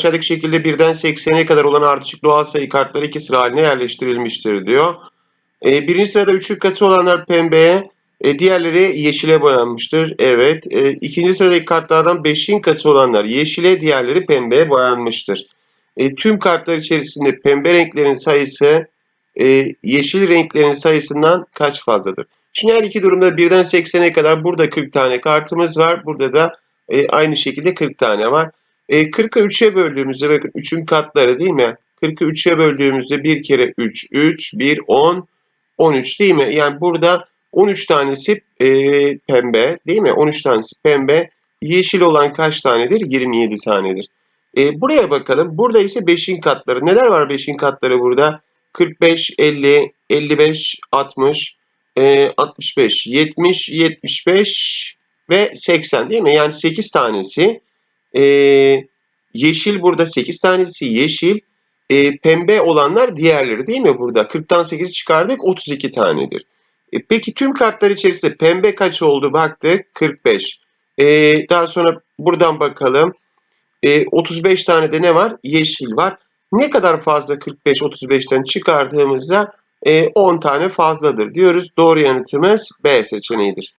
aşağıdaki şekilde birden 80'e kadar olan ardışık doğal sayı kartları iki sıra haline yerleştirilmiştir diyor. E, birinci sırada 3'ün katı olanlar pembeye, e, diğerleri yeşile boyanmıştır. Evet. E, ikinci sıradaki kartlardan 5'in katı olanlar yeşile, diğerleri pembeye boyanmıştır. E, tüm kartlar içerisinde pembe renklerin sayısı e, yeşil renklerin sayısından kaç fazladır? Şimdi her iki durumda birden 80'e kadar burada 40 tane kartımız var. Burada da e, aynı şekilde 40 tane var. E, 40'ı 3'e böldüğümüzde bakın 3'ün katları değil mi? 40'ı 3'e böldüğümüzde 1 kere 3, 3, 1, 10, 13 değil mi? Yani burada 13 tanesi e, pembe değil mi? 13 tanesi pembe. Yeşil olan kaç tanedir? 27 tanedir. E, buraya bakalım. Burada ise 5'in katları. Neler var 5'in katları burada? 45, 50, 55, 60, e, 65, 70, 75 ve 80 değil mi? Yani 8 tanesi. E, yeşil burada 8 tanesi yeşil. E, pembe olanlar diğerleri değil mi burada? 40'tan 8'i çıkardık 32 tanedir. E, peki tüm kartlar içerisinde pembe kaç oldu baktık? 45. E, daha sonra buradan bakalım. E, 35 tane de ne var? Yeşil var. Ne kadar fazla 45-35'ten çıkardığımızda e, 10 tane fazladır diyoruz. Doğru yanıtımız B seçeneğidir.